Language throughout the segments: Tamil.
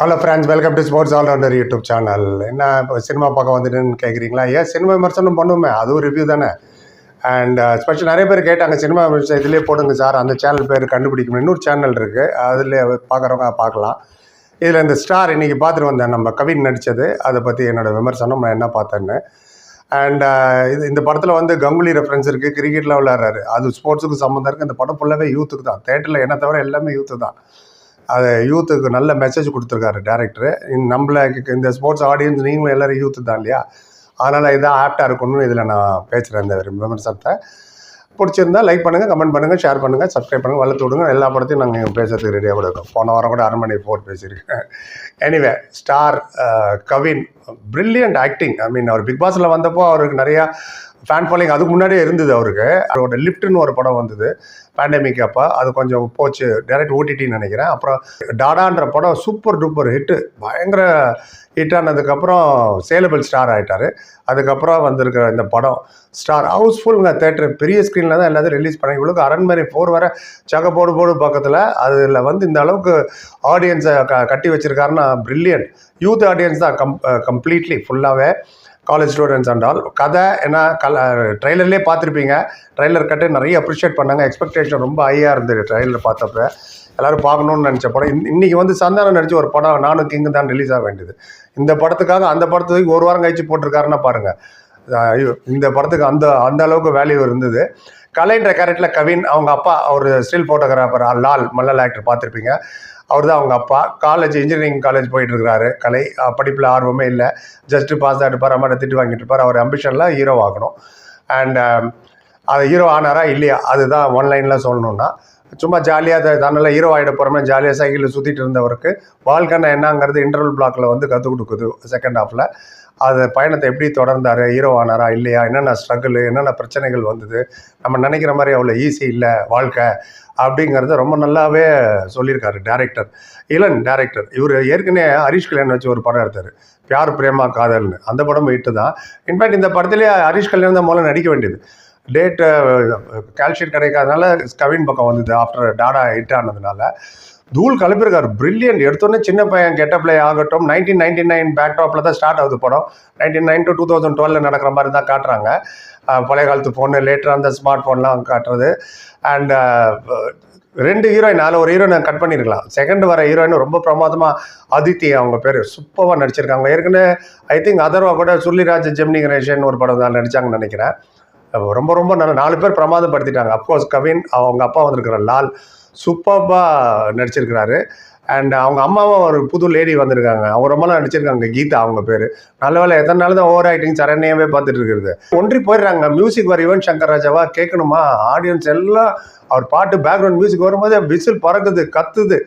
Hello friends welcome to sports all rounder YouTube channel என்ன இப்போ சினிமா பார்க்க வந்துட்டுன்னு கேட்குறீங்களா ஏன் சினிமா விமர்சனம் பண்ணுவோமே அதுவும் ரிவ்யூ தானே? அண்ட் ஸ்பெஷல் uh, நிறைய பேர் கேட்டாங்க சினிமா விமர்சனம் இதிலே போடுங்க சார். அந்த சேனல் பேர் கண்டுபிடிக்கணும் இன்னொரு சேனல் இருக்குது அதில் பார்க்குறவங்க பார்க்கலாம். இதில் இந்த ஸ்டார் இன்றைக்கி பார்த்துட்டு வந்தேன். நம்ம கவின் நடித்தது அதை பற்றி என்னோட விமர்சனம் நான் என்ன பார்த்தேன்னு. அண்ட் uh, இது இந்த படத்தில் வந்து கங்குலி ரெஃபரன்ஸ் இருக்குது கிரிக்கெட்டில் விளையாடுறாரு. அது ஸ்போர்ட்ஸுக்கு சம்மந்தம் இருக்குது இந்த படம் ஃபுல்லாகவே யூத்துக்கு தான். தேட்டரில் என்ன தவிர எல்லாமே யூத்து தான். அது யூத்துக்கு நல்ல மெசேஜ் கொடுத்துருக்காரு டேரக்டரு நம்மள இந்த ஸ்போர்ட்ஸ் ஆடியன்ஸ் நீங்களும் எல்லோரும் யூத்து தான் இல்லையா? அதனால் இதான் ஆப்டாக இருக்கணும்னு இதில் நான் பேசுகிறேன் இந்த விமர்சனத்தை பிடிச்சிருந்தா லைக் பண்ணுங்கள் கமெண்ட் பண்ணுங்கள் ஷேர் பண்ணுங்கள் சப்ஸ்கிரைப் பண்ணுங்கள் வளர்த்து விடுங்க. எல்லா படத்தையும் நாங்கள் பேசுறதுக்கு ரெடியாக கூட இருக்கோம். போன வாரம் கூட அரண்மனை ஃபோர் பேசியிருக்கேன். Anyway star Kavin brilliant acting I mean our big பாஸில் வந்தப்போ அவருக்கு நிறையா ஃபேன் ஃபாலோயிங் அதுக்கு முன்னாடியே இருந்தது அவருக்கு. அவரோட லிஃப்ட்னு ஒரு படம் வந்தது. பேண்டமிக் அப்போ. அது கொஞ்சம் போச்சு. டைரக்ட் ஓடிடின்னு நினைக்கிறேன். அப்புறம் டாடான்ற படம் சூப்பர் டூப்பர் ஹிட்டு பயங்கர ஹிட் ஆனதுக்கப்புறம் சேலபிள் ஸ்டார் ஆகிட்டார் அதுக்கப்புறம் வந்திருக்கிற இந்த படம் ஸ்டார் ஹவுஸ்ஃபுல்ங்க தேட்டர் பெரிய ஸ்க்ரீனில் தான் எல்லாத்தையும் ரிலீஸ் பண்ணி இவ்வளோக்கு அரண்மனை ஃபோர் வர சக போடு போடு பக்கத்தில் அதில் வந்து இந்த அளவுக்கு ஆடியன்ஸை க கட்டி வச்சுருக்காருன்னா ப்ரில்லியன்ட் யூத் ஆடியன்ஸ் தான் கம் கம்ப்ளீட்லி ஃபுல்லாகவே காலேஜ் ஸ்டூடெண்ட்ஸ் அண்ட் ஆல் கதை ஏன்னா கல ட்ரெய்லர்லேயே பார்த்துருப்பீங்க. ட்ரெய்லர் கட்டு நிறைய அப்ரிஷியேட் பண்ணாங்க. எக்ஸ்பெக்டேஷன் ரொம்ப ஹையாக இருந்தது ட்ரெய்லர் பார்த்தப்ப. எல்லோரும் பார்க்கணுன்னு நினச்ச படம். இன் இன்றைக்கி வந்து சந்தானம் நடித்த ஒரு படம் நானும் கிங்கு தான் ரிலீஸ் ஆக வேண்டியது. இந்த படத்துக்காக அந்த படத்துக்கு ஒரு வாரம் கழிச்சு போட்டிருக்காருன்னா பாருங்கள் ஐயோ, இந்த படத்துக்கு அந்த அந்த அளவுக்கு வேல்யூ இருந்தது. கலைன்ற கேரக்டரில் கவின் அவங்க அப்பா அவர் ஸ்டில் ஃபோட்டோகிராஃபர் லால் மல்லல் ஆக்டர் பார்த்துருப்பீங்க. அவர் தான் அவங்க அப்பா. காலேஜ் இன்ஜினியரிங் காலேஜ் போயிட்டு இருக்கிறாரு கலை படிப்பில் ஆர்வமே இல்லை. ஜஸ்ட்டு பாஸ் தான் இருப்பார் அம்மாட்ட திட்டு வாங்கிட்டு இருப்பார். அவர் அம்பிஷன்லாம் ஹீரோ ஆகணும். அண்ட் um, அது ஹீரோ ஆனாரா இல்லையா? அதுதான் ஒன்லைனில் சொல்லணும்னா. சும்மா ஜாலியாக தன்னால் ஹீரோ ஆகிட போகிறோமே ஜாலியாக சைக்கிளில் சுற்றிட்டு இருந்தவருக்கு வாழ்க்கைன்னா என்னங்கிறது இன்டர்வல் பிளாக்கில் வந்து கற்றுக் கொடுக்குது செகண்ட் ஹாஃபில் அது பயணத்தை எப்படி தொடர்ந்தார்? ஹீரோ ஆனாரா? இல்லையா? என்னென்ன ஸ்ட்ரகிள் என்னென்ன பிரச்சனைகள் வந்தது? நம்ம நினைக்கிற மாதிரி அவ்வளோ ஈஸி இல்லை வாழ்க்கை அப்படிங்கிறத ரொம்ப நல்லாவே சொல்லியிருக்காரு டேரக்டர் இளன் டேரக்டர் இவர் ஏற்கனவே ஹரிஷ் கல்யாண் வச்சு ஒரு படம் எடுத்தார். பியார் பிரேமா காதல்னு. அந்த படம் ஹிட்டு தான். இன்ஃபேக்ட் இந்த படத்துலேயே ஹரிஷ் கல்யாண் தான் முதல்ல நடிக்க வேண்டியது. டேட்டு கால்ஷீட் கிடைக்காதனால கவின் பக்கம் வந்தது ஆஃப்டர் டாடா ஹிட் ஆனதுனால. தூள் கலப்பிருக்கார். பிரில்லியன்ட் எடுத்தோன்னே சின்ன பையன் கெட்ட பிளே ஆகட்டும். நைன்டீன் நைன்டி நைன் பேக்டாப்பில் தான் ஸ்டார்ட் ஆகுது படம். Nineteen nine to two thousand டுவெலில் நடக்கிற மாதிரி தான் காட்டுறாங்க. பழைய காலத்து ஃபோனு லேட்டராக அந்த ஸ்மார்ட் ஃபோன்லாம் காட்டுறது. அண்ட் ரெண்டு ஹீரோயின் அதில் ஒரு ஹீரோயினை கட் பண்ணியிருக்கலாம் செகண்ட் வர ஹீரோயின் ரொம்ப பிரமாதமாக அதித்தி அவங்க பேர் சூப்பராக நடிச்சிருக்காங்க. ஏற்கனவே ஐ திங்க் அதர்வா கூட சுள்ளிராஜ் ஜெமினி கணேஷன் ஒரு படம் தான் நடிச்சாங்கன்னு நினைக்கிறேன். ரொம்ப ரொம்ப நல்ல நாலு பேர் பிரமாதப்படுத்திட்டாங்க. அப்கோர்ஸ் கவின் அவங்க அப்பா வந்திருக்கிற லால் சூப்பராக நடிச்சிருக்கிறாரு. அண்ட் அவங்க அம்மாவும் ஒரு புது லேடி வந்திருக்காங்க. அவங்க ரொம்ப நாள் நடிச்சிருக்காங்க. கீதா அவங்க பேர். நல்ல வேலை எத்தனை நாள் தான் ஓவர் ஆக்டிங் சரண்யாவே பார்த்துட்டு இருக்கிறது. ஒன்றி போயிடுறாங்க. மியூசிக் வர யுவன் சங்கர் ராஜாவா கேட்கணுமா? ஆடியன்ஸ் எல்லாம் அவர் பாட்டு பேக்ரவுண்ட் மியூசிக் வரும்போது விசில் பறக்குது கத்துது.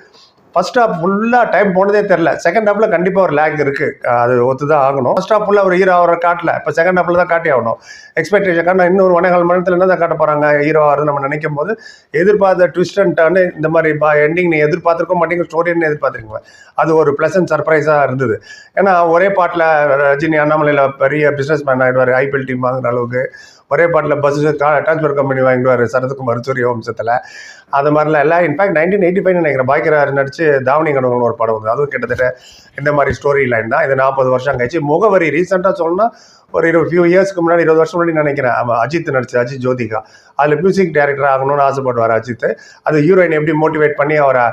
ஃபர்ஸ்ட் ஹாஃப் ஃபுல்லாக டைம் போனதே தெரில செகண்ட் ஹாஃபில் கண்டிப்பாக ஒரு லேக் இருக்குது அது ஒத்து தான் ஆகணும். ஃபர்ஸ்ட் ஹாஃப் ஃபுல்லாக ஒரு ஹீரோ அவரை காட்டல. இப்போ செகண்ட் ஹாஃபில் தான் காட்டி ஆகணும். எக்ஸ்பெக்டேஷன் காரணம் இன்னொரு ஒன்றேகால் மணி நேரத்தில் என்ன தான் காட்ட போகிறாங்க ஹீரோ ஆறு நம்ம நினைக்கும் போது எதிர்பார்த்த ட்விஸ்ட் அண்ட் டர்னு இந்த மாதிரி எண்டிங் நீ எதிர்பார்த்துருக்க மாட்டீங்க ஸ்டோரின்னு எதிர்பார்த்துருக்கீங்க. அது ஒரு ப்ளசன்ட் சர்ப்ரைஸாக இருந்தது. ஏன்னா ஒரே பாட்டில் ரஜினி அண்ணாமலையில் பெரிய பிஸ்னஸ் மேன் ஆகிடுவார் ஐபிஎல் டீம் வாங்குற அளவுக்கு. ஒரே பாட்டில் பஸ் டிரான்ஸ்போர்ட் கம்பெனி வாங்கிடுவார் சரத்குமார் சூரிய வம்சத்தில் அது மாதிரிலாம் எல்லாம் இன்ஃபேக்ட் நைன்டீன் எயிட்டி ஃபைவ் நினைக்கிறேன் பாய்க்கரார் நடிச்சு தாவணி கணவன் ஒரு படம் வந்து அதுவும் கிட்டத்தட்ட இந்த மாதிரி ஸ்டோரி லைன் தான். இது நாற்பது வருஷம் கழிச்சு முகவரி. ரீசெண்டாக சொல்லணும்னா ஒரு இருபது ஃபியூ இயர்ஸ்க்கு முன்னாடி இருபது வருஷம் முன்னாடி நினைக்கிறேன். ஆமாம் அஜித் நடிச்சு அஜித் ஜோதிகா. அதில் மியூசிக் டைரக்டர் ஆகணும்னு ஆசைப்படுவார் அஜித். அது ஹீரோயின் எப்படி மோட்டிவேட் பண்ணி அவரை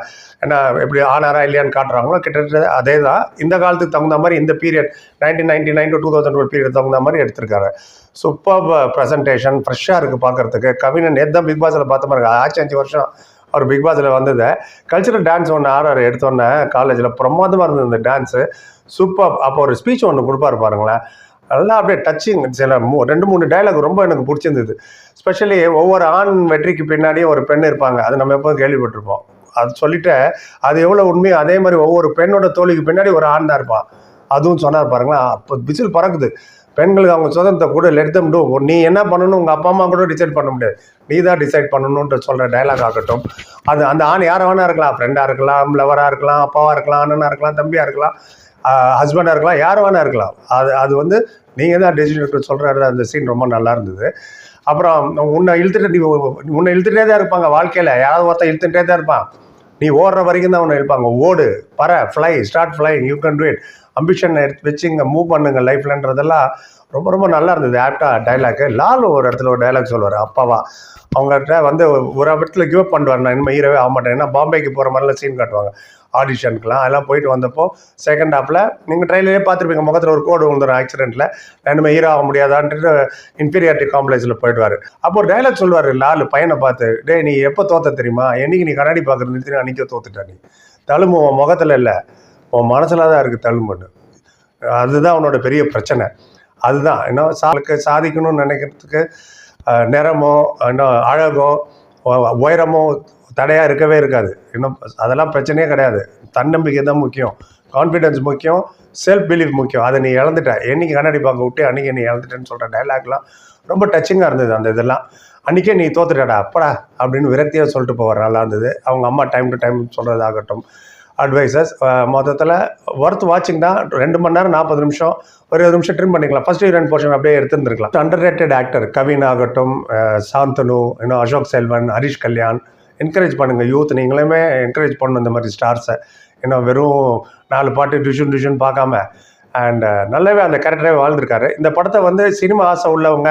என்ன எப்படி ஆனாரா இல்லையான்னு காட்டுறாங்களோ கிட்டத்தட்ட அதே தான் இந்த காலத்துக்கு தகுந்த மாதிரி இந்த period nineteen ninety nine to two thousand ஒரு பீரியட் தகுந்த மாதிரி எடுத்திருக்காரு. சூப்பர் ப்ரெசன்டேஷன் ஃப்ரெஷ்ஷாக இருக்குது பார்க்குறதுக்கு கவினன் நேற்று தான் பிக் பாஸில் பார்த்த மாதிரி ஆச்சு அஞ்சு வருஷம் அவர் பிக் பாஸில் வந்தது. கல்ச்சுரல் டான்ஸ் ஒன்று ஆறாரு எடுத்தோன்னே காலேஜில் பிரமாதமாக இருந்தது இந்த டான்ஸு சூப்பர் அப்போ ஒரு ஸ்பீச் ஒன்று கொடுப்பாரு பாருங்களேன். நல்லா அப்படியே டச்சிங் சில மூ ரெண்டு மூணு டைலாக் ரொம்ப எனக்கு பிடிச்சிருந்தது. ஸ்பெஷலி ஒவ்வொரு ஆண் வெற்றிக்கு பின்னாடியும் ஒரு பெண் இருப்பாங்க. அது நம்ம எப்போதும் கேள்விப்பட்டிருப்போம். அது சொல்லிட்டு அது எவ்வளோ உண்மையோ அதே மாதிரி ஒவ்வொரு பெண்ணோட தோழிக்கு பின்னாடி ஒரு ஆண் தான் இருப்பான். அதுவும் சொன்னார் பாருங்களேன் அப்போ விசில் பறக்குது. பெண்களுக்கு அவங்க சுதந்திரத்தை கூட லெட் டூ நீ என்ன பண்ணணும் உங்கள் அப்பா அம்மா கூட டிசைட் பண்ண முடியாது. நீ தான் டிசைட் பண்ணணுன்ட்டு சொல்கிற டைலாக் ஆகட்டும். அது அந்த ஆண் யாரை வேணா இருக்கலாம். ஃப்ரெண்டாக இருக்கலாம் லவராக இருக்கலாம் அப்பாவாக இருக்கலாம் அண்ணனாக இருக்கலாம் தம்பியாக இருக்கலாம். ஹஸ்பண்டாக இருக்கலாம் யார் வேணா இருக்கலாம். அது அது வந்து நீங்கள் தான் டெசிஷன் சொல்கிற அந்த சீன் ரொம்ப நல்லா இருந்தது. அப்புறம் உன்னை இழுத்துட்டு நீ உன்னை இழுத்துட்டே தான் இருப்பாங்க வாழ்க்கையில். யாராவது ஒருத்தன் இழுத்துட்டே தான் இருப்பான். நீ ஓடுற வரைக்கும் தான் உன்னை இருப்பாங்க ஓடு பற fly start fly you can do it ambition எடுத்து வச்சு இங்கே மூவ் பண்ணுங்க லைஃப்லன்றதெல்லாம் ரொம்ப ரொம்ப நல்லா இருந்தது. ஆப்டாக டைலாக்கு லால் ஒரு இடத்துல ஒரு டைலாக் சொல்லுவார் அப்பாவா. அவங்ககிட்ட வந்து ஒரு இடத்துல கிவ் அப் பண்ணுவார் நான் இனிமேல் ஹீரோவே ஆக மாட்டேன் ஏன்னா பாம்பேக்கு போகிற மாதிரிலாம் சீன் காட்டுவாங்க. ஆடிஷனுக்குலாம் அதெல்லாம் போயிட்டு வந்தப்போ செகண்ட் ஹாஃபில் நீங்கள் ட்ரெயிலே பார்த்துருப்பீங்க முகத்தில் ஒரு கோடு வந்துடும் ஆக்சிடென்ட்டில் இனிமேல் ஹீரோ ஆக முடியாதான்ட்டு இன்ஃபீரியாரிட்டி காம்ப்ளெக்ஸில் போயிடுவார். அப்போ ஒரு டைலாக் சொல்லுவார் லால் பையனை பார்த்து டேய் நீ எப்போ தோத்த தெரியுமா? என்னைக்கு நீ கண்ணாடி பார்க்குறது நிறுத்தி அன்றைக்கி தோத்துட்ட நீ. தழும்பு உன் முகத்தில் இல்லை. உன் மனசில் தான் இருக்குது தழும்புன்னு. அதுதான் அவனோட பெரிய பிரச்சனை. அதுதான். இன்னும் சாளுக்கு சாதிக்கணும்னு நினைக்கிறதுக்கு நிறமோ இன்னும் அழகோ உயரமோ தடையாக இருக்கவே இருக்காது. இன்னும் அதெல்லாம் பிரச்சனையே கிடையாது. தன்னம்பிக்கை தான் முக்கியம். கான்ஃபிடென்ஸ் முக்கியம். செல்ஃப் பிலீஃப் முக்கியம். அதை நீ இழந்துட்ட. என்னைக்கு கண்ணாடி பார்க்க விட்டு அன்றைக்கி நீ இழந்துட்டேன்னு சொல்கிற டைலாக்லாம் ரொம்ப டச்சிங்காக இருந்தது அந்த இதெல்லாம். அன்றைக்கே நீ தோத்துட்டடா அப்படா அப்படின்னு விரக்தியாக சொல்லிட்டு போவார் நல்லா இருந்தது. அவங்க அம்மா டைம் டு டைம் சொல்கிறதாகட்டும் அட்வைசஸ் மொத்தத்தில் ஒர்த் வாட்சிங் தான். ரெண்டு மணி நேரம் நாற்பது நிமிஷம் ஒரு இருபது நிமிஷம் ட்ரிம் பண்ணிக்கலாம். ஃபர்ஸ்ட் ரெண்டு போர்ஷன் அப்படியே எடுத்துருந்துருக்கலாம். அண்டர் ரேட்டட் ஆக்டர் கவின் ஆகட்டும் சாந்தனு இன்னும் அசோக் செல்வன் ஹரிஷ் கல்யாண். என்கரேஜ் பண்ணுங்கள் யூத் நீங்களுமே என்கரேஜ் பண்ணணும் இந்த மாதிரி ஸ்டார்ஸை இன்னும் வெறும் நாலு பாட்டு டியூஷன் டியூஷன் பார்க்காம. அண்ட் நல்லாவே அந்த கேரக்டரே வாழ்ந்திருக்காரு. இந்த படத்தை வந்து சினிமா ஆசை உள்ளவங்க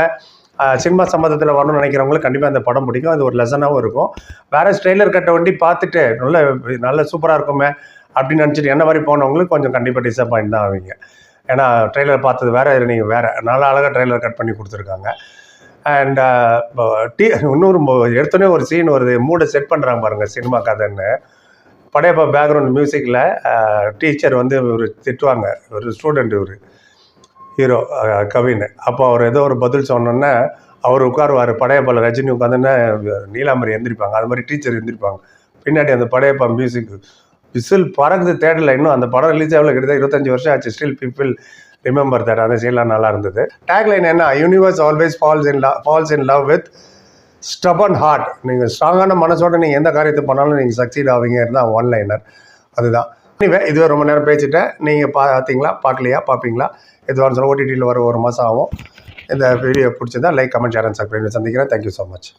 சினிமா சம்மந்தத்தில் வரணும்னு நினைக்கிறவங்களுக்கு கண்டிப்பாக அந்த படம் பிடிக்கும். அது ஒரு லெசனாகவும் இருக்கும். வேற ட்ரெய்லர் கட்ட வண்டி பார்த்துட்டு நல்ல நல்ல சூப்பராக இருக்குமே அப்படின்னு நினச்சிட்டு என்ன மாதிரி போனவங்களுக்கு கொஞ்சம் கண்டிப்பாக டிசப்பாயிண்ட் தான் ஆவீங்க. ஏன்னா ட்ரெய்லர் பார்த்தது வேற நீங்கள் வேறு. நல்ல அழகாக ட்ரெய்லர் கட் பண்ணி கொடுத்துருக்காங்க. அண்ட் டீ இன்னொரு எடுத்தோடனே ஒரு சீன் வருது. மூடை செட் பண்ணுறாங்க பாருங்கள் சினிமா கதைன்னு. படையப்பா பேக்ரவுண்ட் மியூசிக்கில் டீச்சர் வந்து ஒரு திட்டுவாங்க. ஒரு ஸ்டூடெண்ட் இவர். ஹீரோ கவின். அப்போ அவர் ஏதோ ஒரு பதில் சொன்னோன்னே அவர் உட்காருவார் படையப்பாவில் ரஜினி உட்காந்துன்னா நீலாம்பரி எந்திரிப்பாங்க. அது மாதிரி டீச்சர் எந்திரிப்பாங்க. பின்னாடி அந்த படையப்பா மியூசிக் விசில் பறந்து தேடல இன்னும் அந்த படம் ரிலீஸ் ஆகல கிட்டத்தட்ட இருபத்தஞ்சு வருஷம் ஆச்சு. ஸ்டில் பீப்புள் ரிமெம்பர் தட் அந்த சீன்லாம் நல்லா இருந்தது. டேக்லைன் என்ன? Universe always falls in love falls in love with stubborn heart நீங்கள் ஸ்ட்ராங்கான மனசோட நீங்கள் எந்த காரியத்தை பண்ணாலும் நீங்கள் சக்சீட் ஆவீங்க. தான் ஒன் லைனர் அதுதான். Anyway, இதுவே ரொம்ப நேரம் பேசிட்டேன். நீங்கள் பார்த்தீங்களா பார்க்கலையா பார்ப்பீங்களா எதுவாக இருந்தாலும் ஓடிடியில் வர ஒரு மாதம் ஆகும். இந்த வீடியோ பிடிச்சிருந்தா like comment share and subscribe சந்திக்கிறேன். Thank you so much